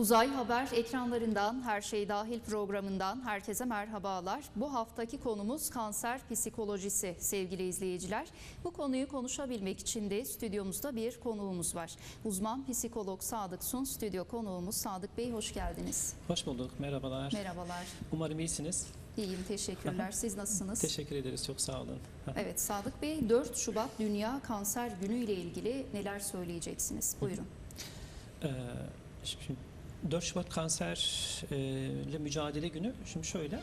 Uzay Haber ekranlarından Her Şey Dahil programından herkese merhabalar. Bu haftaki konumuz kanser psikolojisi sevgili izleyiciler. Bu konuyu konuşabilmek için de stüdyomuzda bir konuğumuz var. Uzman psikolog Sadık Sun stüdyo konuğumuz. Sadık Bey hoş geldiniz. Hoş bulduk, merhabalar. Merhabalar. Umarım iyisiniz. İyiyim teşekkürler. Siz nasılsınız? Teşekkür ederiz, çok sağ olun. Evet Sadık Bey 4 Şubat Dünya Kanser Günü ile ilgili neler söyleyeceksiniz? Buyurun. Ee, şimdi 4 Şubat kanserle mücadele günü, şimdi şöyle,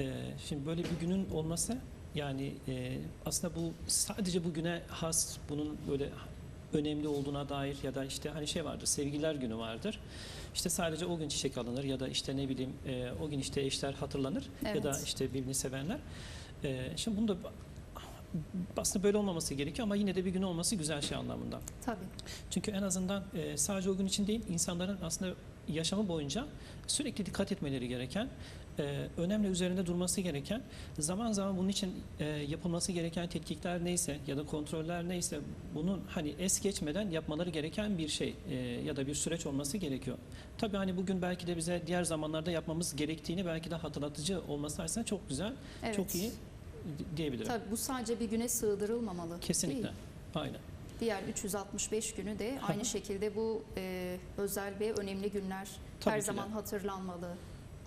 e, şimdi böyle bir günün olması yani e, aslında bu sadece bu güne has, bunun böyle önemli olduğuna dair ya da işte hani şey vardır, sevgililer günü vardır. İşte sadece o gün çiçek alınır ya da işte ne bileyim e, o gün işte eşler hatırlanır ya da Evet. işte birbirini sevenler. E, şimdi bunu da aslında böyle olmaması gerekiyor ama yine de bir gün olması güzel şey anlamında. Tabii. Çünkü en azından e, sadece o gün için değil, insanların aslında yaşamı boyunca sürekli dikkat etmeleri gereken, e, önemli üzerinde durması gereken, zaman zaman bunun için e, yapılması gereken tetkikler neyse ya da kontroller neyse bunun hani es geçmeden yapmaları gereken bir şey e, ya da bir süreç olması gerekiyor. Tabii hani bugün belki de bize diğer zamanlarda yapmamız gerektiğini belki de hatırlatıcı olması açısından çok güzel, Evet. çok iyi diyebilirim. Tabii bu sadece bir güne sığdırılmamalı. Kesinlikle. değil. Aynen. Diğer 365 günü de aynı şekilde bu e, özel ve önemli günler Tabii her ki de. zaman hatırlanmalı.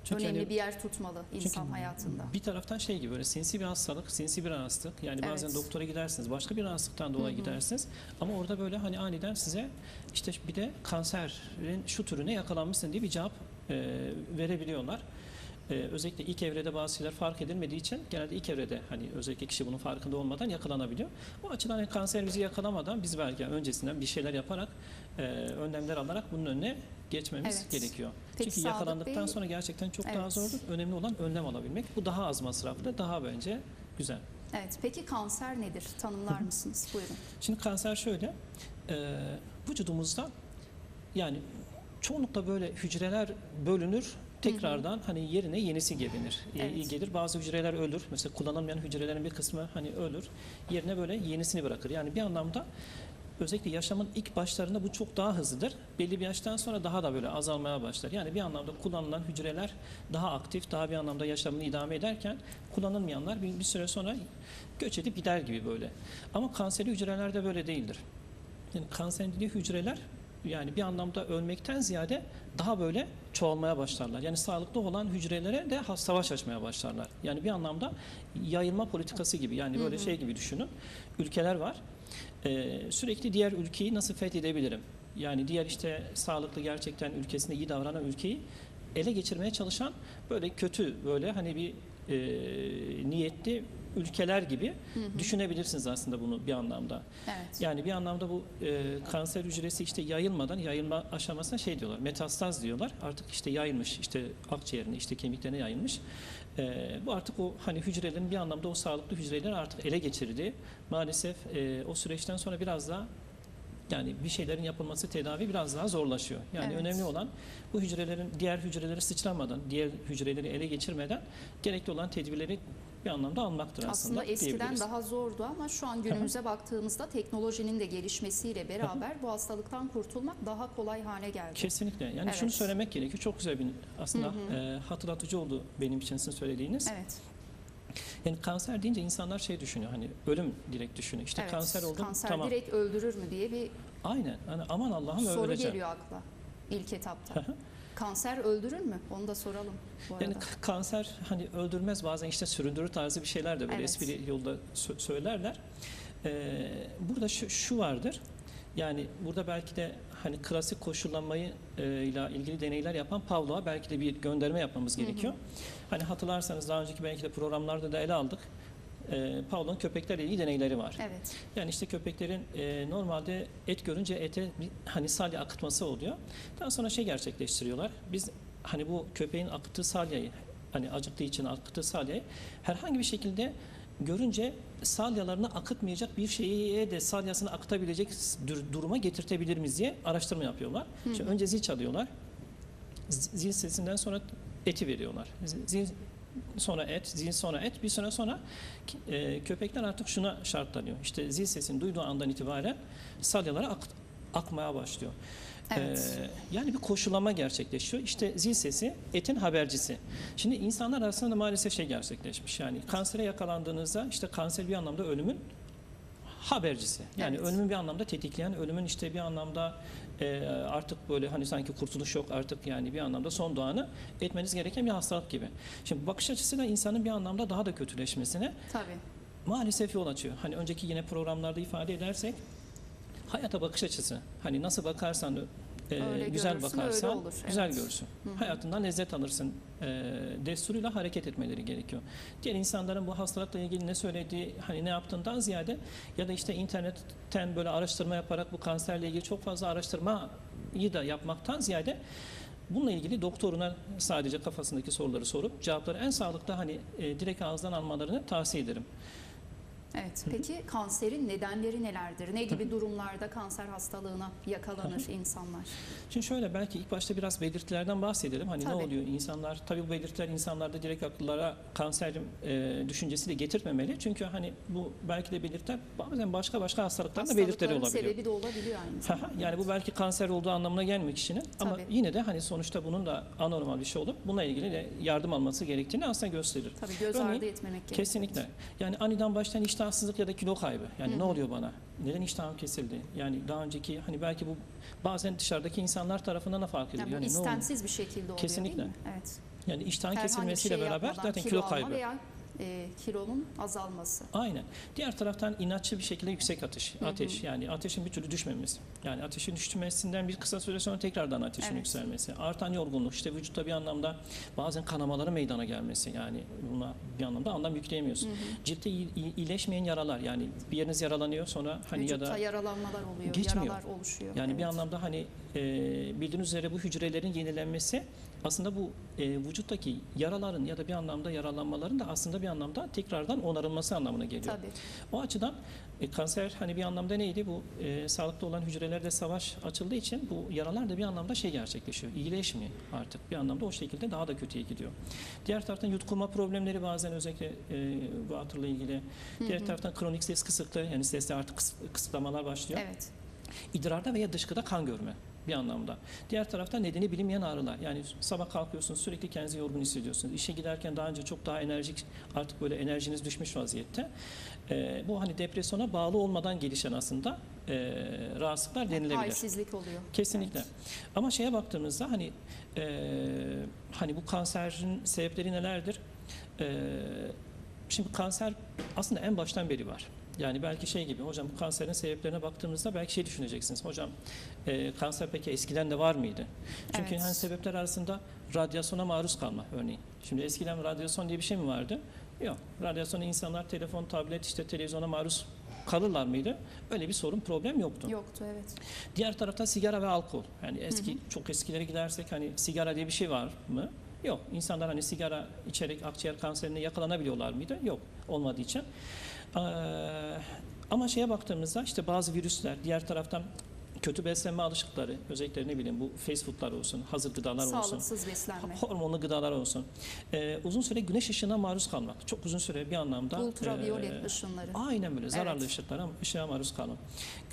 Çünkü önemli hani- bir yer tutmalı insan hayatında. Bir taraftan şey gibi böyle sinsi bir hastalık, sinsi bir rahatsızlık. Yani bazen Evet. doktora gidersiniz, başka bir rahatsızlıktan dolayı Hı hı. gidersiniz. Ama orada böyle hani aniden size işte bir de kanserin şu türüne yakalanmışsın diye bir cevap e, verebiliyorlar. E, özellikle ilk evrede bazı şeyler fark edilmediği için genelde ilk evrede hani özellikle kişi bunun farkında olmadan yakalanabiliyor. O açıdan hani kanser bizi yakalamadan biz belki öncesinden bir şeyler yaparak e, önlemler alarak bunun önüne geçmemiz Evet. gerekiyor. Peki Çünkü yakalandıktan Bey- sonra gerçekten çok daha Evet. zordur. Önemli olan önlem alabilmek. Bu daha az masraflı, daha bence güzel. Evet. Peki kanser nedir? Tanımlar mısınız? Buyurun. Şimdi kanser şöyle, e, vücudumuzda yani çoğunlukla böyle hücreler bölünür, tekrardan hani yerine yenisi gelinir. E, Evet. iyi gelir. Bazı hücreler ölür. Mesela kullanılmayan hücrelerin bir kısmı hani ölür. Yerine böyle yenisini bırakır. Yani bir anlamda özellikle yaşamın ilk başlarında bu çok daha hızlıdır. Belli bir yaştan sonra daha da böyle azalmaya başlar. Yani bir anlamda kullanılan hücreler daha aktif, daha bir anlamda yaşamını idame ederken kullanılmayanlar bir, bir süre sonra göç edip gider gibi böyle. Ama kanseri hücrelerde böyle değildir. Yani kanserli hücreler yani bir anlamda ölmekten ziyade daha böyle çoğalmaya başlarlar. Yani sağlıklı olan hücrelere de savaş açmaya başlarlar. Yani bir anlamda yayılma politikası gibi yani böyle şey gibi düşünün. Ülkeler var. Ee, sürekli diğer ülkeyi nasıl fethedebilirim? Yani diğer işte sağlıklı gerçekten ülkesinde iyi davranan ülkeyi ele geçirmeye çalışan böyle kötü böyle hani bir e, niyetli ülkeler gibi düşünebilirsiniz aslında bunu bir anlamda. Evet. Yani bir anlamda bu e, kanser hücresi işte yayılmadan yayılma aşamasına şey diyorlar metastaz diyorlar artık işte yayılmış işte akciğerine işte kemiklerine yayılmış. E, bu artık o hani hücrelerin bir anlamda o sağlıklı hücreleri artık ele geçirdi. Maalesef e, o süreçten sonra biraz daha yani bir şeylerin yapılması tedavi biraz daha zorlaşıyor. Yani Evet. önemli olan bu hücrelerin diğer hücreleri sıçramadan, diğer hücreleri ele geçirmeden gerekli olan tedbirleri bir anlamda almaktır aslında. Aslında eskiden daha zordu ama şu an günümüze baktığımızda teknolojinin de gelişmesiyle beraber bu hastalıktan kurtulmak daha kolay hale geldi. Kesinlikle. Yani Evet. şunu söylemek gerekiyor. Çok güzel bir aslında e, hatırlatıcı oldu benim için sizin söylediğiniz. Evet. Yani kanser deyince insanlar şey düşünüyor. Hani ölüm direkt düşünüyor. İşte evet. kanser oldum. Kanser tamam. direkt öldürür mü diye bir Aynen. Hani aman Allah'ım soru öleceğim. geliyor akla ilk etapta. Hı hı. Kanser öldürür mü? Onu da soralım bu arada. Yani kanser hani öldürmez bazen işte süründürür tarzı bir şeyler de böyle Evet. espri yolda sö- söylerler. Ee, burada şu, şu vardır. Yani burada belki de hani klasik koşullanmayı e, ile ilgili deneyler yapan Pavlov'a belki de bir gönderme yapmamız gerekiyor. Hani hatırlarsanız daha önceki belki de programlarda da ele aldık. Ee, Pavlov'un köpeklerle ilgili deneyleri var. Evet. Yani işte köpeklerin e, normalde et görünce ete bir hani salya akıtması oluyor. Daha sonra şey gerçekleştiriyorlar. Biz hani bu köpeğin akıttığı salyayı hani acıktığı için akıttığı salyayı herhangi bir şekilde görünce salyalarını akıtmayacak bir şeye de salyasını akıtabilecek dur- duruma getirtebilir miyiz diye araştırma yapıyorlar. İşte önce zil çalıyorlar. Zil sesinden sonra eti veriyorlar. Zil sonra et, zil sonra et. Bir süre sonra e, köpekler artık şuna şartlanıyor. İşte zil sesini duyduğu andan itibaren salyalara ak- akmaya başlıyor. Evet. Ee, yani bir koşulama gerçekleşiyor. İşte zil sesi etin habercisi. Şimdi insanlar arasında da maalesef şey gerçekleşmiş. Yani kansere yakalandığınızda işte kanser bir anlamda ölümün habercisi. Yani Evet. ölümün bir anlamda tetikleyen, ölümün işte bir anlamda e, artık böyle hani sanki kurtuluş yok artık yani bir anlamda son doğanı etmeniz gereken bir hastalık gibi. Şimdi bakış açısı da insanın bir anlamda daha da kötüleşmesine Tabii. maalesef yol açıyor. Hani önceki yine programlarda ifade edersek hayata bakış açısı. Hani nasıl bakarsan e, Öyle güzel görürsün, bakarsan öyle olur. güzel Evet. görürsün. Hayatından lezzet alırsın. E, desturuyla hareket etmeleri gerekiyor. Diğer insanların bu hastalıkla ilgili ne söylediği, hani ne yaptığından ziyade ya da işte internetten böyle araştırma yaparak bu kanserle ilgili çok fazla araştırmayı da yapmaktan ziyade Bununla ilgili doktoruna sadece kafasındaki soruları sorup cevapları en sağlıklı hani e, direkt ağızdan almalarını tavsiye ederim. Evet. Peki kanserin nedenleri nelerdir? Ne gibi durumlarda kanser hastalığına yakalanır insanlar? Şimdi şöyle belki ilk başta biraz belirtilerden bahsedelim. Hani Tabii. ne oluyor insanlar tabii bu belirtiler insanlarda direkt akıllara kanser e, düşüncesi de getirmemeli. Çünkü hani bu belki de belirtiler bazen başka başka hastalıkların da belirtileri olabiliyor. sebebi de olabiliyor aynı zamanda. yani bu belki kanser olduğu anlamına gelmiyor kişinin ama Tabii. yine de hani sonuçta bunun da anormal bir şey olup buna ilgili de yardım alması gerektiğini aslında gösterir. Tabii göz Örneğin, ardı etmemek gerekiyor. Kesinlikle. Yani aniden başlayan iştahsızlık ya da kilo kaybı. Yani ne oluyor bana? Neden iştahım kesildi? Yani daha önceki hani belki bu bazen dışarıdaki insanlar tarafından da fark ediliyor. Yani Yani istemsiz bir şekilde oluyor Kesinlikle. değil mi? Evet. Yani iştahın Herhangi kesilmesiyle şey beraber zaten kilo alma kaybı. veya e, kilonun azalması. Aynen. Diğer taraftan inatçı bir şekilde yüksek ateş. Ateş yani ateşin bir türlü düşmemesi. Yani ateşin düşmesinden bir kısa süre sonra tekrardan ateşin Evet. yükselmesi. Artan yorgunluk işte vücutta bir anlamda bazen kanamaların meydana gelmesi. Yani buna bir anlamda anlam yükleyemiyorsun. Ciltte iyi- iyi- iyileşmeyen yaralar yani bir yeriniz yaralanıyor sonra hani Vücutta ya da yaralanmalar oluyor, Geçmiyor. yaralar oluşuyor. yani bir Evet. anlamda hani e, bildiğiniz üzere bu hücrelerin yenilenmesi aslında bu e, vücuttaki yaraların ya da bir anlamda yaralanmaların da aslında bir anlamda tekrardan onarılması anlamına geliyor. Tabii. O açıdan e, kanser hani bir anlamda neydi? Bu e, sağlıklı olan hücrelerde savaş açıldığı için bu yaralar da bir anlamda şey gerçekleşiyor. İyileşmiyor artık. Bir anlamda o şekilde daha da kötüye gidiyor. Diğer taraftan yutkunma problemleri bazen özellikle e, bu hatırla ilgili. Diğer taraftan kronik ses kısıklığı yani seste artık kıs- kısıtlamalar başlıyor. Evet. İdrarda veya dışkıda kan görme bir anlamda. Diğer taraftan nedeni bilinmeyen ağrılar. Yani sabah kalkıyorsunuz sürekli kendinizi yorgun hissediyorsunuz. İşe giderken daha önce çok daha enerjik artık böyle enerjiniz düşmüş vaziyette. Ee, bu hani depresyona bağlı olmadan gelişen aslında e, rahatsızlıklar denilebilir. Halsizlik oluyor. Kesinlikle. Evet. Ama şeye baktığımızda hani e, hani bu kanserin sebepleri nelerdir? E, şimdi kanser aslında en baştan beri var. Yani belki şey gibi hocam bu kanserin sebeplerine baktığımızda belki şey düşüneceksiniz. Hocam e, kanser peki eskiden de var mıydı? Çünkü Evet. hani sebepler arasında radyasyona maruz kalma örneğin. Şimdi eskiden radyasyon diye bir şey mi vardı? Yok. Radyasyona insanlar telefon, tablet, işte televizyona maruz kalırlar mıydı? Öyle bir sorun, problem yoktu. Yoktu evet. Diğer tarafta sigara ve alkol. Yani eski çok eskilere gidersek hani sigara diye bir şey var mı? Yok. İnsanlar hani sigara içerek akciğer kanserine yakalanabiliyorlar mıydı? Yok. Olmadığı için. Ee, ama şeye baktığımızda işte bazı virüsler diğer taraftan kötü beslenme alışıkları özellikle ne bileyim bu fast foodlar olsun, hazır gıdalar olsun. Sağlıksız beslenme. Hormonlu gıdalar olsun. Ee, uzun süre güneş ışığına maruz kalmak. Çok uzun süre bir anlamda. Ultraviyolet e, ışınları. Aynen böyle zararlı Evet. ışıklara, ışığa maruz kalın.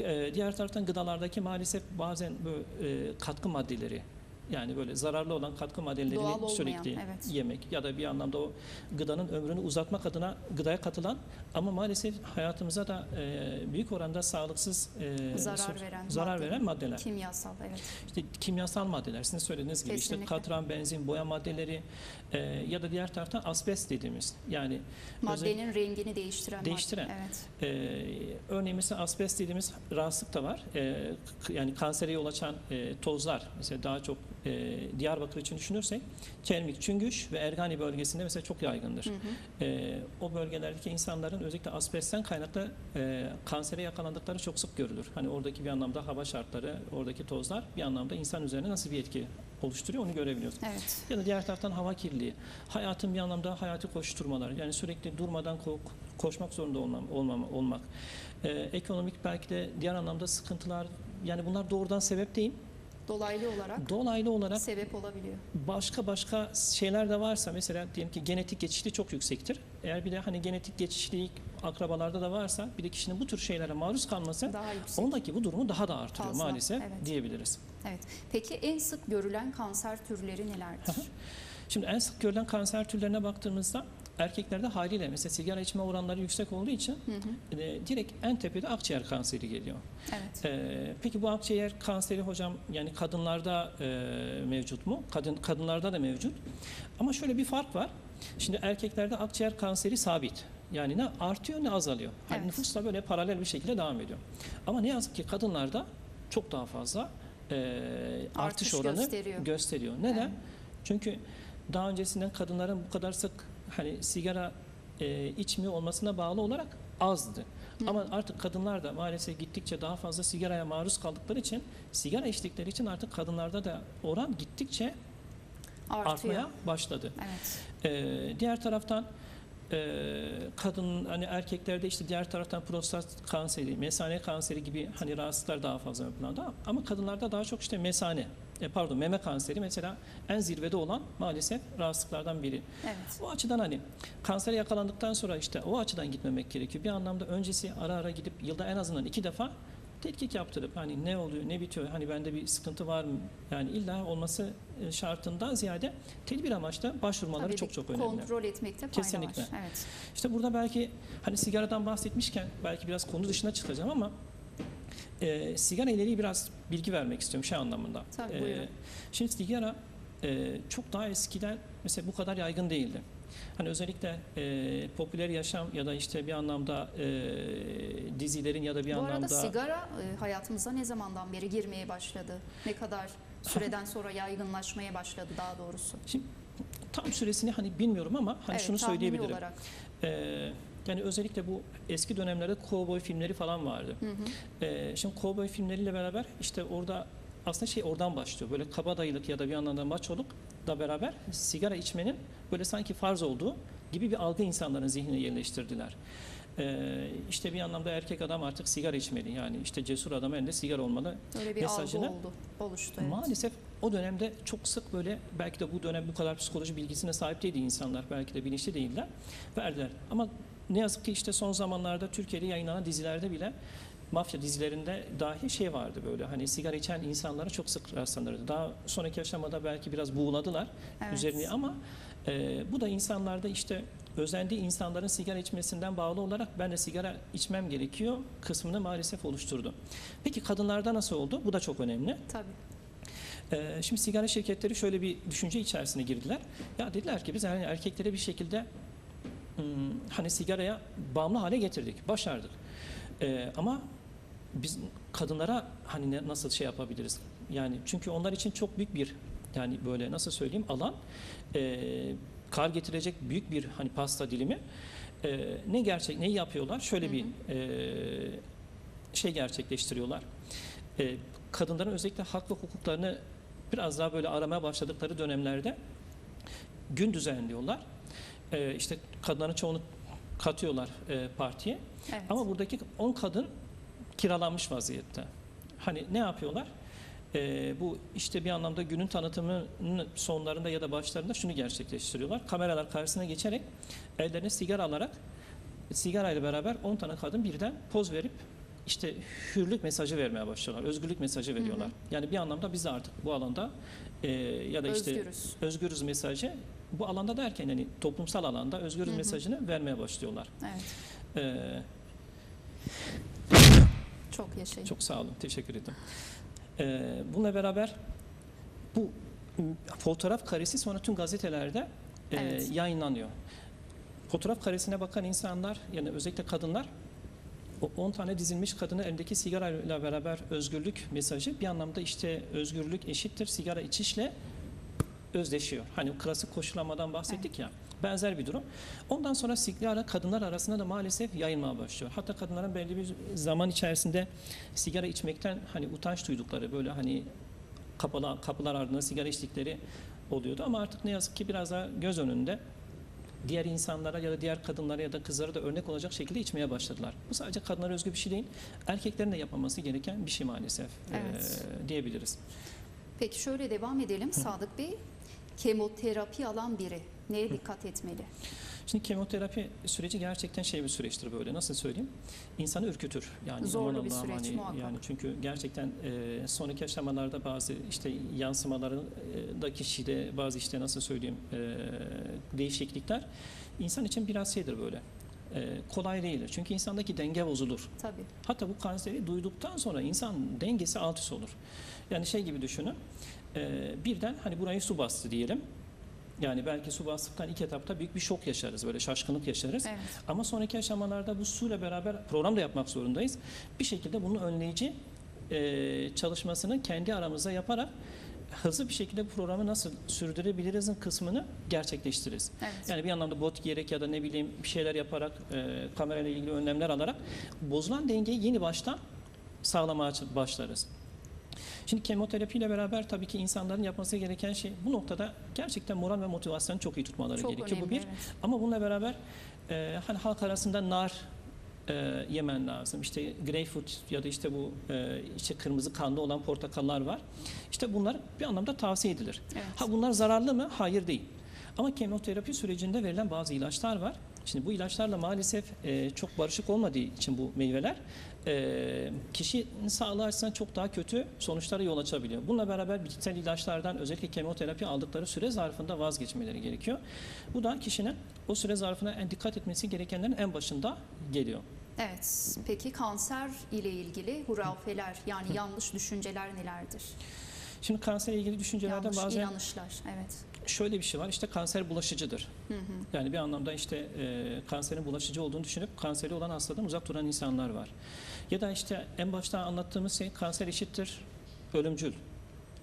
Ee, diğer taraftan gıdalardaki maalesef bazen böyle e, katkı maddeleri yani böyle zararlı olan katkı maddelerini olmayan, sürekli evet. yemek ya da bir anlamda o gıdanın ömrünü uzatmak adına gıdaya katılan ama maalesef hayatımıza da e, büyük oranda sağlıksız e, Zarar veren zarar madde. veren maddeler. Kimyasal evet. İşte kimyasal maddeler sizin söylediğiniz gibi işte Kesinlikle. katran, benzin, boya maddeleri e, ya da diğer taraftan asbest dediğimiz yani Maddenin rengini değiştiren, Değiştiren. madde. Evet. Ee, örneğin mesela asbest dediğimiz rahatsızlık da var. K- yani kansere yol açan e, tozlar mesela daha çok e, Diyarbakır için düşünürsek Çelmik, Çüngüş ve Ergani bölgesinde mesela çok yaygındır. Ee, o bölgelerdeki insanların özellikle asbestten kaynaklı e, kansere yakalandıkları çok sık görülür. Hani oradaki bir anlamda hava şartları, oradaki tozlar bir anlamda insan üzerine nasıl bir etki oluşturuyor onu görebiliyoruz. Evet. Ya da diğer taraftan hava kirliliği. Hayatın bir anlamda hayati koşturmalar. Yani sürekli durmadan ko- koşmak zorunda olmam, olmam, olmak. Ee, ekonomik belki de diğer anlamda sıkıntılar. Yani bunlar doğrudan sebep değil. Dolaylı olarak Dolaylı olarak sebep olabiliyor. başka başka şeyler de varsa mesela diyelim ki genetik geçişli çok yüksektir. Eğer bir de hani genetik geçişlilik akrabalarda da varsa bir de kişinin bu tür şeylere maruz kalması Daha yüksek. ondaki bu durumu daha da artırıyor Fazla, maalesef evet. diyebiliriz. Evet. Peki en sık görülen kanser türleri nelerdir? Şimdi en sık görülen kanser türlerine baktığımızda erkeklerde haliyle mesela sigara içme oranları yüksek olduğu için Hı hı. e, direkt en tepede akciğer kanseri geliyor. Evet. E, peki bu akciğer kanseri hocam yani kadınlarda e, mevcut mu? Kadın kadınlarda da mevcut. Ama şöyle bir fark var. Şimdi erkeklerde akciğer kanseri sabit. Yani ne artıyor ne azalıyor. Hani Evet. nüfusla böyle paralel bir şekilde devam ediyor. Ama ne yazık ki kadınlarda çok daha fazla e, artış, Artış oranı gösteriyor. gösteriyor. Neden? Evet. Çünkü daha öncesinden kadınların bu kadar sık hani sigara e, içmiyor olmasına bağlı olarak azdı. Ama artık kadınlar da maalesef gittikçe daha fazla sigaraya maruz kaldıkları için sigara içtikleri için artık kadınlarda da oran gittikçe Artıyor. artmaya başladı. Evet. Ee, diğer taraftan e, kadın hani erkeklerde işte diğer taraftan prostat kanseri, mesane kanseri gibi hani rahatsızlıklar daha fazla ön planda ama kadınlarda daha çok işte mesane e, pardon meme kanseri mesela en zirvede olan maalesef rahatsızlıklardan biri. Evet. O açıdan hani kansere yakalandıktan sonra işte o açıdan gitmemek gerekiyor. Bir anlamda öncesi ara ara gidip yılda en azından iki defa tetkik yaptırıp hani ne oluyor ne bitiyor hani bende bir sıkıntı var mı yani illa olması e, şartından ziyade tedbir amaçlı başvurmaları Tabii çok çok önemli. Kontrol etmekte fayda Kesinlikle. var. Evet. İşte burada belki hani sigaradan bahsetmişken belki biraz konu dışına çıkacağım ama e, sigara ile ilgili biraz bilgi vermek istiyorum şey anlamında. Tabii, E, şimdi sigara e, çok daha eskiden mesela bu kadar yaygın değildi. Hani özellikle e, popüler yaşam ya da işte bir anlamda e, dizilerin ya da bir Bu anlamda arada sigara e, hayatımıza ne zamandan beri girmeye başladı? Ne kadar süreden sonra yaygınlaşmaya başladı daha doğrusu? tam süresini hani bilmiyorum ama hani evet, şunu söyleyebilirim. olarak. E, yani özellikle bu eski dönemlerde kovboy filmleri falan vardı. Hı hı. Ee, şimdi kovboy filmleriyle beraber işte orada aslında şey oradan başlıyor. Böyle kabadayılık ya da bir anlamda maçoluk da beraber sigara içmenin böyle sanki farz olduğu gibi bir algı insanların zihnine yerleştirdiler. Ee, işte bir anlamda erkek adam artık sigara içmeli. Yani işte cesur adam elinde sigara olmalı. Öyle bir mesajını- algı oldu, oluştu. Evet. Maalesef o dönemde çok sık böyle belki de bu dönem bu kadar psikoloji bilgisine sahip değildi insanlar. Belki de bilinçli değiller. Verdiler. Ama ne yazık ki işte son zamanlarda Türkiye'de yayınlanan dizilerde bile mafya dizilerinde dahi şey vardı böyle hani sigara içen insanlara çok sık rastlanırdı. Daha sonraki aşamada belki biraz buğuladılar Evet. üzerine ama e, bu da insanlarda işte özendiği insanların sigara içmesinden bağlı olarak ben de sigara içmem gerekiyor kısmını maalesef oluşturdu. Peki kadınlarda nasıl oldu? Bu da çok önemli. Tabii. Ee, şimdi sigara şirketleri şöyle bir düşünce içerisine girdiler. Ya dediler ki biz yani erkeklere bir şekilde hani sigaraya bağımlı hale getirdik, başardık. Ee, ama biz kadınlara hani ne- nasıl şey yapabiliriz? Yani çünkü onlar için çok büyük bir yani böyle nasıl söyleyeyim alan e, kar getirecek büyük bir hani pasta dilimi. E, ne gerçek neyi yapıyorlar? Şöyle Hı bir e, şey gerçekleştiriyorlar. E, kadınların özellikle hak ve hukuklarını biraz daha böyle aramaya başladıkları dönemlerde gün düzenliyorlar. E, işte kadınların çoğunu katıyorlar e, partiye. Evet. Ama buradaki 10 kadın kiralanmış vaziyette. Hani ne yapıyorlar? Ee, bu işte bir anlamda günün tanıtımının sonlarında ya da başlarında şunu gerçekleştiriyorlar. Kameralar karşısına geçerek ellerine sigara alarak sigarayla beraber 10 tane kadın birden poz verip işte hürlük mesajı vermeye başlıyorlar. Özgürlük mesajı veriyorlar. Yani bir anlamda biz de artık bu alanda e, ya da işte Özgürüz. özgürüz mesajı bu alanda derken yani toplumsal alanda özgürüz Hı hı. mesajını vermeye başlıyorlar. Evet. Ee, Çok yaşayın. Çok sağ olun, teşekkür ederim. Ee, bununla beraber bu fotoğraf karesi sonra tüm gazetelerde e, Evet. yayınlanıyor. Fotoğraf karesine bakan insanlar, yani özellikle kadınlar, o 10 tane dizilmiş kadını elindeki sigarayla beraber özgürlük mesajı bir anlamda işte özgürlük eşittir sigara içişle özdeşiyor. Hani klasik koşulamadan bahsettik ya. Benzer bir durum. Ondan sonra sigara kadınlar arasında da maalesef yayılmaya başlıyor. Hatta kadınların belli bir zaman içerisinde sigara içmekten hani utanç duydukları böyle hani kapalı kapılar ardında sigara içtikleri oluyordu ama artık ne yazık ki biraz daha göz önünde diğer insanlara ya da diğer kadınlara ya da kızlara da örnek olacak şekilde içmeye başladılar. Bu sadece kadınlara özgü bir şey değil. Erkeklerin de yapmaması gereken bir şey maalesef Evet. eee, diyebiliriz. Peki şöyle devam edelim Sadık Bey. Kemoterapi alan biri neye dikkat etmeli? Şimdi kemoterapi süreci gerçekten şey bir süreçtir böyle. Nasıl söyleyeyim? İnsanı ürkütür. Yani Zorlu bir süreç muhakkak. Yani çünkü gerçekten e, sonraki aşamalarda bazı işte yansımalarında kişide bazı işte nasıl söyleyeyim e, değişiklikler insan için biraz şeydir böyle. E, kolay değildir. Çünkü insandaki denge bozulur. Tabii. Hatta bu kanseri duyduktan sonra insan dengesi alt üst olur. Yani şey gibi düşünün. E, birden hani burayı su bastı diyelim. Yani belki su bastıktan ilk etapta büyük bir şok yaşarız. Böyle şaşkınlık yaşarız. Evet. Ama sonraki aşamalarda bu suyla beraber program da yapmak zorundayız. Bir şekilde bunu önleyici e, çalışmasını kendi aramızda yaparak hızlı bir şekilde bu programı nasıl sürdürebilirizin kısmını gerçekleştiririz. Evet. Yani bir anlamda bot giyerek ya da ne bileyim bir şeyler yaparak e, kamerayla ilgili önlemler alarak bozulan dengeyi yeni baştan sağlamaya başlarız. Şimdi kemoterapiyle beraber tabii ki insanların yapması gereken şey bu noktada gerçekten moral ve motivasyonu çok iyi tutmaları Çok gerekiyor. önemli. bu bir. evet. Ama bununla beraber e, hani halk arasında nar e, yemen lazım. İşte greyfurt ya da işte bu e, işte kırmızı kanlı olan portakallar var. İşte bunlar bir anlamda tavsiye edilir. Evet. Ha bunlar zararlı mı? Hayır değil. Ama kemoterapi sürecinde verilen bazı ilaçlar var. Şimdi bu ilaçlarla maalesef e, çok barışık olmadığı için bu meyveler e, kişinin sağlığı açısından çok daha kötü sonuçlara yol açabiliyor. Bununla beraber bitkisel ilaçlardan özellikle kemoterapi aldıkları süre zarfında vazgeçmeleri gerekiyor. Bu da kişinin o süre zarfına en dikkat etmesi gerekenlerin en başında geliyor. Evet. Peki kanser ile ilgili hurafeler yani yanlış düşünceler nelerdir? Şimdi kanserle ilgili düşüncelerde yanlış bazen inanışlar. Evet. şöyle bir şey var. İşte kanser bulaşıcıdır. Hı hı. Yani bir anlamda işte e, kanserin bulaşıcı olduğunu düşünüp kanseri olan hastadan uzak duran insanlar var. Ya da işte en başta anlattığımız şey kanser eşittir ölümcül.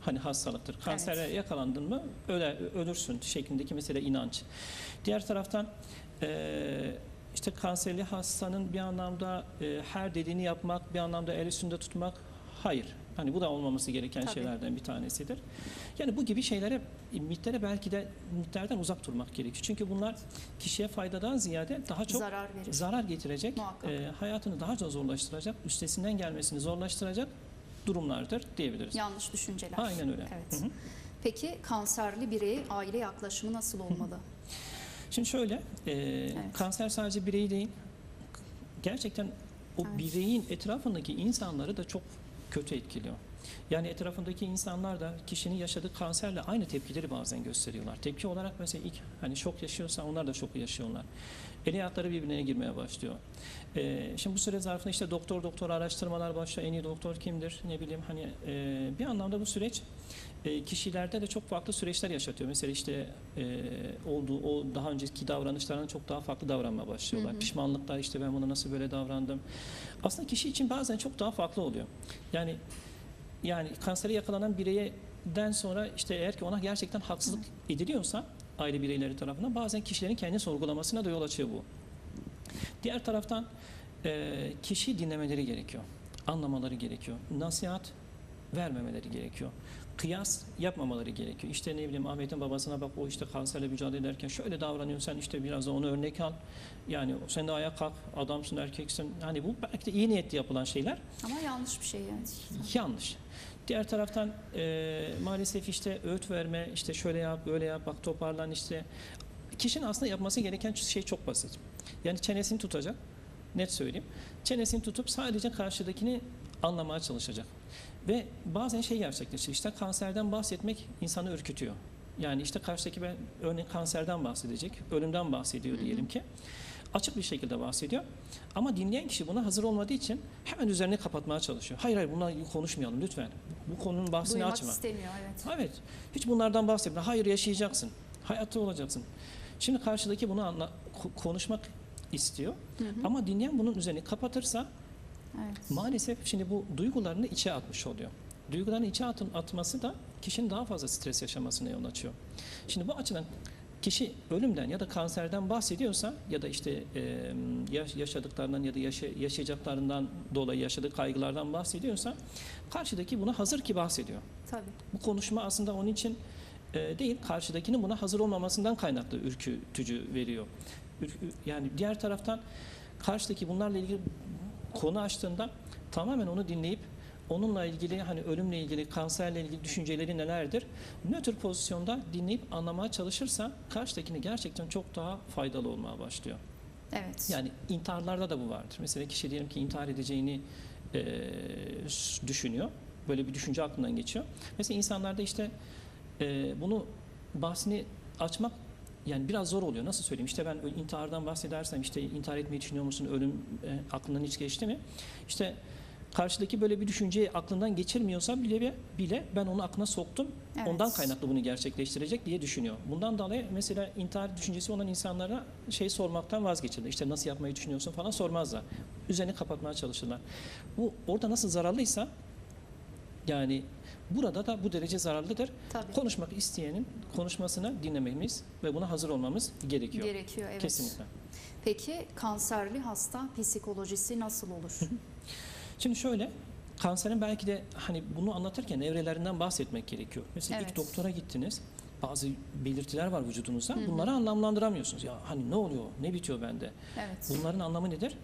Hani hastalıktır. Kansere Evet. yakalandın mı öle, ölürsün şeklindeki mesela inanç. Diğer taraftan e, işte kanserli hastanın bir anlamda e, her dediğini yapmak, bir anlamda el üstünde tutmak hayır. Hani bu da olmaması gereken Tabii. şeylerden bir tanesidir. Yani bu gibi şeylere, mitlere belki de mitlerden uzak durmak gerekiyor. Çünkü bunlar kişiye faydadan ziyade daha çok Zarar verir. zarar getirecek, Muhakkak. e, hayatını daha da zorlaştıracak, üstesinden gelmesini zorlaştıracak durumlardır diyebiliriz. Yanlış düşünceler. Aynen öyle. Evet. Hı hı. Peki kanserli bireye aile yaklaşımı nasıl olmalı? Şimdi şöyle, e, kanser sadece bireyi değil, gerçekten o Evet. bireyin etrafındaki insanları da çok kötü etkiliyor. Yani etrafındaki insanlar da kişinin yaşadığı kanserle aynı tepkileri bazen gösteriyorlar. Tepki olarak mesela ilk hani şok yaşıyorsa onlar da şoku yaşıyorlar. El hayatları birbirine girmeye başlıyor. Ee, şimdi bu süre zarfında işte doktor doktor araştırmalar başlıyor. En iyi doktor kimdir? Ne bileyim hani e, bir anlamda bu süreç e, kişilerde de çok farklı süreçler yaşatıyor. Mesela işte e, olduğu o daha önceki davranışlardan çok daha farklı davranmaya başlıyorlar. Hı hı. Pişmanlıklar işte ben buna nasıl böyle davrandım. Aslında kişi için bazen çok daha farklı oluyor. Yani yani kansere yakalanan bireyden sonra işte eğer ki ona gerçekten haksızlık ediliyorsa aile bireyleri tarafından bazen kişilerin kendi sorgulamasına da yol açıyor bu. Diğer taraftan e, kişi dinlemeleri gerekiyor. Anlamaları gerekiyor. Nasihat vermemeleri gerekiyor. Kıyas yapmamaları gerekiyor. İşte ne bileyim Ahmet'in babasına bak o işte kanserle mücadele ederken şöyle davranıyor sen işte biraz da onu örnek al. Yani sen de ayağa kalk adamsın erkeksin. Hani bu belki de iyi niyetli yapılan şeyler Ama yanlış bir şey evet. yanlış. Diğer taraftan e, maalesef işte öğüt verme, işte şöyle yap, böyle yap, bak toparlan işte. Kişinin aslında yapması gereken şey çok basit. Yani çenesini tutacak, net söyleyeyim. Çenesini tutup sadece karşıdakini anlamaya çalışacak. Ve bazen şey gerçekleşiyor. İşte kanserden bahsetmek insanı ürkütüyor. Yani işte karşıdaki ben örneğin kanserden bahsedecek, ölümden bahsediyor diyelim ki. Açık bir şekilde bahsediyor. Ama dinleyen kişi buna hazır olmadığı için hemen üzerine kapatmaya çalışıyor. Hayır hayır bunlar konuşmayalım lütfen. Bu konunun bahsini Duymak açma. istemiyor evet. Evet. Hiç bunlardan bahsetme. Hayır yaşayacaksın. Hayatta olacaksın. Şimdi karşıdaki bunu anla, ko- konuşmak istiyor. Hı hı. Ama dinleyen bunun üzerini kapatırsa Evet. maalesef şimdi bu duygularını içe atmış oluyor. Duygularını içe atın, atması da kişinin daha fazla stres yaşamasına yol açıyor. Şimdi bu açıdan kişi ölümden ya da kanserden bahsediyorsa ya da işte e, yaş- yaşadıklarından ya da yaşa- yaşayacaklarından dolayı yaşadığı kaygılardan bahsediyorsa karşıdaki buna hazır ki bahsediyor. Tabii. Bu konuşma aslında onun için e, değil, karşıdakinin buna hazır olmamasından kaynaklı ürkütücü veriyor. Ürk- yani diğer taraftan karşıdaki bunlarla ilgili konu açtığında tamamen onu dinleyip onunla ilgili hani ölümle ilgili, kanserle ilgili düşünceleri nelerdir? Nötr pozisyonda dinleyip anlamaya çalışırsa karşıdakini gerçekten çok daha faydalı olmaya başlıyor. Evet. Yani intiharlarda da bu vardır. Mesela kişi diyelim ki intihar edeceğini e, düşünüyor. Böyle bir düşünce aklından geçiyor. Mesela insanlarda işte e, bunu bahsini açmak yani biraz zor oluyor. Nasıl söyleyeyim? İşte ben intihardan bahsedersem işte intihar etmeyi düşünüyor musun? Ölüm e, aklından hiç geçti mi? İşte karşıdaki böyle bir düşünceyi aklından geçirmiyorsa bile bile ben onu aklına soktum. Evet. Ondan kaynaklı bunu gerçekleştirecek diye düşünüyor. Bundan dolayı mesela intihar düşüncesi olan insanlara şey sormaktan vazgeçilir. İşte nasıl yapmayı düşünüyorsun falan sormazlar. Üzerini kapatmaya çalışırlar. Bu orada nasıl zararlıysa yani burada da bu derece zararlıdır. Tabii. Konuşmak isteyenin konuşmasını dinlememiz ve buna hazır olmamız gerekiyor. Gerekiyor evet. Kesinlikle. Peki kanserli hasta psikolojisi nasıl olur? Şimdi şöyle kanserin belki de hani bunu anlatırken evrelerinden bahsetmek gerekiyor. Mesela Evet. ilk doktora gittiniz. Bazı belirtiler var vücudunuzda. Hı hı. Bunları anlamlandıramıyorsunuz. Ya hani ne oluyor? Ne bitiyor bende? Evet. Bunların anlamı nedir?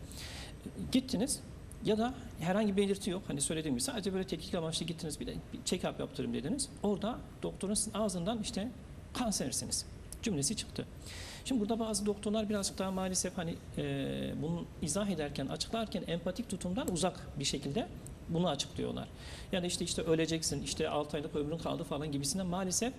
Gittiniz ya da herhangi bir belirti yok. Hani söylediğim gibi sadece böyle tetkik amaçlı gittiniz bir de bir check-up yaptırayım dediniz. Orada doktorun ağzından işte kansersiniz cümlesi çıktı. Şimdi burada bazı doktorlar birazcık daha maalesef hani e, bunu izah ederken, açıklarken empatik tutumdan uzak bir şekilde bunu açıklıyorlar. Yani işte işte öleceksin, işte 6 aylık ömrün kaldı falan gibisinden maalesef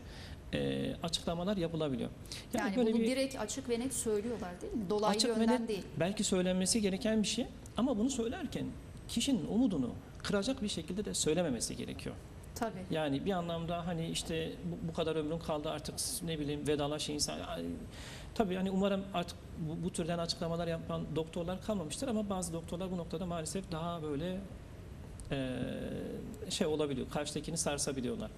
e, açıklamalar yapılabiliyor. Yani, böyle bunu bir- direkt açık ve net söylüyorlar değil mi? Dolaylı Açık ve yönden net değil. belki söylenmesi gereken bir şey ama bunu söylerken kişinin umudunu kıracak bir şekilde de söylememesi gerekiyor. Tabii. Yani bir anlamda hani işte bu, bu kadar ömrün kaldı artık ne bileyim vedalaş insan. Tabii hani umarım artık bu, bu türden açıklamalar yapan doktorlar kalmamıştır ama bazı doktorlar bu noktada maalesef daha böyle eee, şey olabiliyor. Karşıdakini sarsabiliyorlar.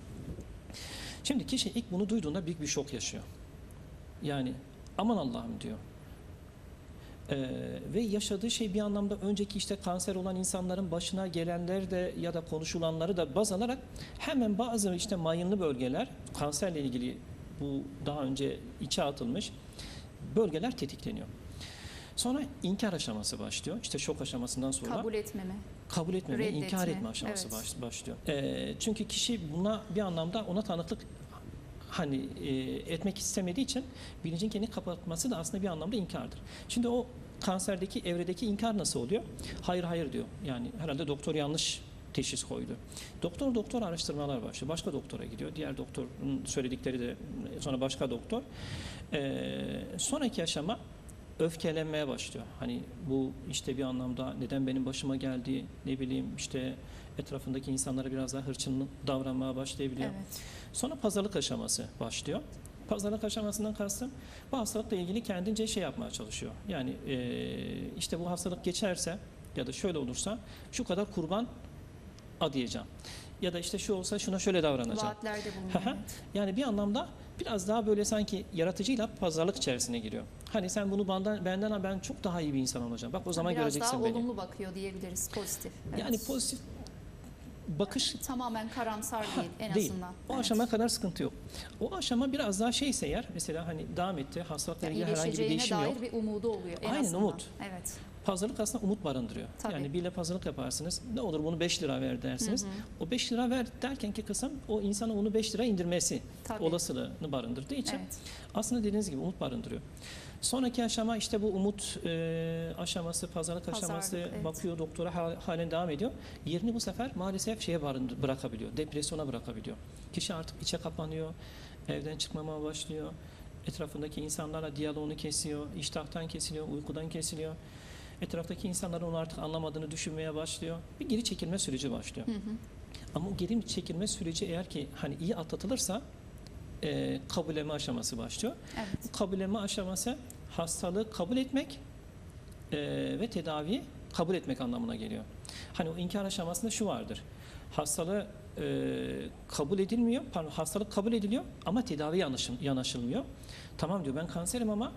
Şimdi kişi ilk bunu duyduğunda büyük bir şok yaşıyor. Yani aman Allah'ım diyor. Ee, ve yaşadığı şey bir anlamda önceki işte kanser olan insanların başına gelenler de ya da konuşulanları da baz alarak hemen bazı işte mayınlı bölgeler kanserle ilgili bu daha önce içe atılmış bölgeler tetikleniyor. Sonra inkar aşaması başlıyor. İşte şok aşamasından sonra Kabul etmeme. kabul etmeme, Reddetme, inkar etme aşaması evet. baş- başlıyor. Ee, çünkü kişi buna bir anlamda ona tanıklık hani e, etmek istemediği için bilincin kendini kapatması da aslında bir anlamda inkardır. Şimdi o kanserdeki evredeki inkar nasıl oluyor? Hayır hayır diyor. Yani herhalde doktor yanlış teşhis koydu. Doktor doktor araştırmalar başlıyor. Başka doktora gidiyor. Diğer doktorun söyledikleri de sonra başka doktor. Ee, sonraki aşama öfkelenmeye başlıyor. Hani bu işte bir anlamda neden benim başıma geldi ne bileyim işte etrafındaki insanlara biraz daha hırçın davranmaya başlayabiliyor. Evet. Sonra pazarlık aşaması başlıyor. Pazarlık aşamasından kastım bu hastalıkla ilgili kendince şey yapmaya çalışıyor. Yani eee, işte bu hastalık geçerse ya da şöyle olursa şu kadar kurban adayacağım. Ya da işte şu olsa şuna şöyle davranacağım. Vaatlerde bulunuyor. Yani bir anlamda biraz daha böyle sanki yaratıcıyla pazarlık içerisine giriyor. Hani sen bunu benden, benden ben çok daha iyi bir insan olacağım. Bak o zaman Biraz göreceksin daha beni. olumlu bakıyor diyebiliriz. Pozitif. Evet. Yani pozitif bakış Tamamen karamsar değil en değil. azından. O Evet. aşama kadar sıkıntı yok. O aşama biraz daha şeyse eğer mesela hani devam etti hastalıkla Yani ilgili herhangi bir değişim dair yok. bir umudu oluyor en Aynen, azından. umut. Evet. Pazarlık aslında umut barındırıyor. Tabii. Yani biriyle pazarlık yaparsınız. Ne olur bunu 5 lira ver dersiniz. Hı hı. O 5 lira ver derken ki kısım o insana onu 5 lira indirmesi Tabii. olasılığını barındırdığı için Evet. aslında dediğiniz gibi umut barındırıyor. Sonraki aşama işte bu umut e, aşaması, pazarlık Pazarlık, aşaması evet. bakıyor doktora hal- halen devam ediyor. Yerini bu sefer maalesef şeye barındır- bırakabiliyor, depresyona bırakabiliyor. Kişi artık içe kapanıyor, evden çıkmamaya başlıyor. Etrafındaki insanlarla diyaloğunu kesiyor, iştahtan kesiliyor, uykudan kesiliyor. Etraftaki insanların onu artık anlamadığını düşünmeye başlıyor. Bir geri çekilme süreci başlıyor. Hı hı. Ama o geri çekilme süreci eğer ki hani iyi atlatılırsa e, kabulleme aşaması başlıyor. Evet. Bu kabulleme aşaması hastalığı kabul etmek e, ve tedaviyi kabul etmek anlamına geliyor. Hani o inkar aşamasında şu vardır. Hastalığı e, kabul edilmiyor, pardon hastalık kabul ediliyor ama tedavi yanaşılmıyor. Tamam diyor ben kanserim ama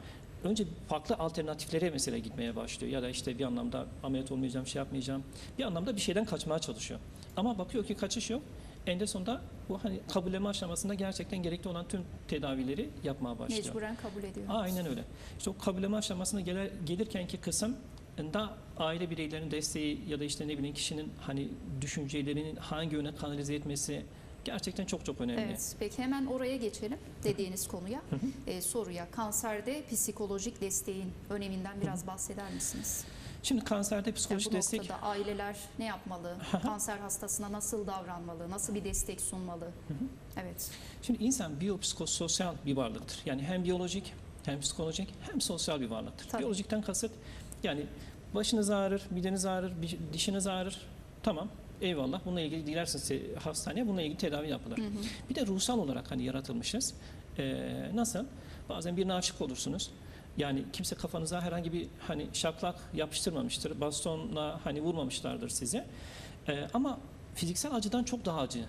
önce farklı alternatiflere mesela gitmeye başlıyor. Ya da işte bir anlamda ameliyat olmayacağım, şey yapmayacağım. Bir anlamda bir şeyden kaçmaya çalışıyor. Ama bakıyor ki kaçış yok. En sonunda bu hani kabulleme aşamasında gerçekten gerekli olan tüm tedavileri yapmaya başlıyor. Mecburen kabul ediyor. Aynen öyle. İşte o kabulleme aşamasına gelir, gelirkenki kısım da aile bireylerinin desteği ya da işte ne bileyim kişinin hani düşüncelerinin hangi yöne kanalize etmesi gerçekten çok çok önemli. Evet, peki hemen oraya geçelim dediğiniz konuya, e, soruya. Kanserde psikolojik desteğin öneminden biraz bahseder misiniz? Şimdi kanserde Yani psikolojik bu destek noktada aileler ne yapmalı? Kanser hastasına nasıl davranmalı? Nasıl bir destek sunmalı? Evet. Şimdi insan biyopsikososyal bir varlıktır. Yani hem biyolojik hem psikolojik hem sosyal bir varlıktır. Tabii. Biyolojikten kasıt yani başınız ağrır, mideniz ağrır, dişiniz ağrır. Tamam eyvallah bununla ilgili dilerseniz te- hastaneye bununla ilgili tedavi yapılır. Bir de ruhsal olarak hani yaratılmışız. Ee, nasıl? Bazen birine aşık olursunuz. Yani kimse kafanıza herhangi bir hani şaplak yapıştırmamıştır. Bastonla hani vurmamışlardır size. Ee, ama fiziksel acıdan çok daha acı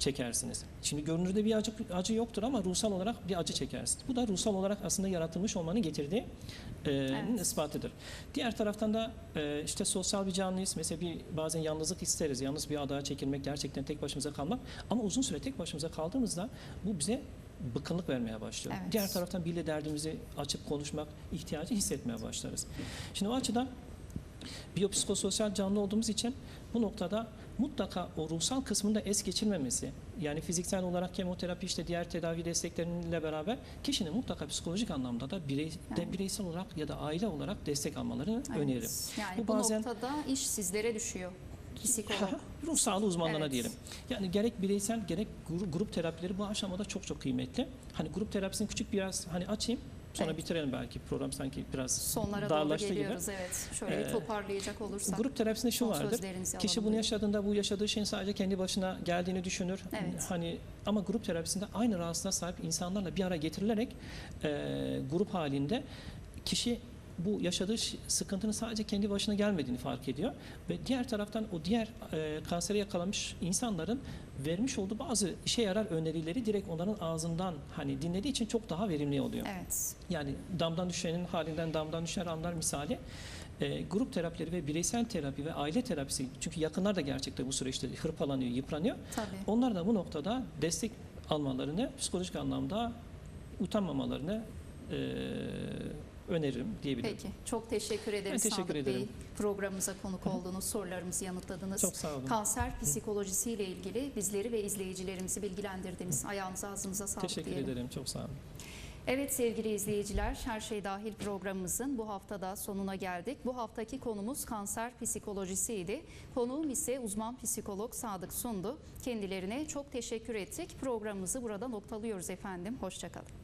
çekersiniz. Şimdi görünürde bir acı, acı yoktur ama ruhsal olarak bir acı çekersiniz. Bu da ruhsal olarak aslında yaratılmış olmanın getirdiği e, Evet. ispatıdır. Diğer taraftan da e, işte sosyal bir canlıyız. Mesela bir bazen yalnızlık isteriz. Yalnız bir adaya çekilmek, gerçekten tek başımıza kalmak. Ama uzun süre tek başımıza kaldığımızda bu bize bıkkınlık vermeye başlıyor. Evet. Diğer taraftan biriyle derdimizi açıp konuşmak ihtiyacı hissetmeye başlarız. Şimdi o açıdan biyopsikososyal canlı olduğumuz için bu noktada mutlaka o ruhsal kısmında es geçilmemesi yani fiziksel olarak kemoterapi işte diğer tedavi destekleriyle beraber kişinin mutlaka psikolojik anlamda da birey, de Yani. bireysel olarak ya da aile olarak destek almalarını evet. öneririm. Yani Bu bu, bazen- noktada iş sizlere düşüyor. Psikolog. Ruh sağlığı uzmanlarına Evet. diyelim. Yani gerek bireysel gerek gru- grup terapileri bu aşamada çok çok kıymetli. Hani grup terapisini küçük biraz hani açayım sonra Evet. bitirelim belki program sanki biraz Sonlara doğru darlaştı gibi. geliyoruz evet. Şöyle bir Ee, toparlayacak olursak. Grup terapisinde şu vardır. Kişi bunu yaşadığında bu yaşadığı şeyin sadece kendi başına geldiğini düşünür. Evet. Hani ama grup terapisinde aynı rahatsızlığa sahip insanlarla bir araya getirilerek e, grup halinde kişi bu yaşadığı sıkıntının sadece kendi başına gelmediğini fark ediyor ve diğer taraftan o diğer e, kansere yakalanmış insanların vermiş olduğu bazı işe yarar önerileri direkt onların ağzından hani dinlediği için çok daha verimli oluyor. Evet. Yani damdan düşenin halinden damdan düşer anlar misali. E, grup terapileri ve bireysel terapi ve aile terapisi çünkü yakınlar da gerçekten bu süreçte hırpalanıyor, yıpranıyor. Tabii. Onlar da bu noktada destek almalarını, psikolojik anlamda utanmamalarını e, öneririm diyebilirim. Peki. Çok teşekkür ederiz Ben teşekkür Sadık ederim. Bey. Programımıza konuk oldunuz, sorularımızı yanıtladınız. Çok sağ olun. Kanser psikolojisiyle ilgili bizleri ve izleyicilerimizi bilgilendirdiniz. Ayağınıza ağzınıza sağlık Teşekkür diyelim. ederim. Çok sağ olun. Evet sevgili izleyiciler, Her Şey Dahil programımızın bu haftada sonuna geldik. Bu haftaki konumuz kanser psikolojisiydi. Konuğum ise uzman psikolog Sadık Sundu. Kendilerine çok teşekkür ettik. Programımızı burada noktalıyoruz efendim. Hoşçakalın.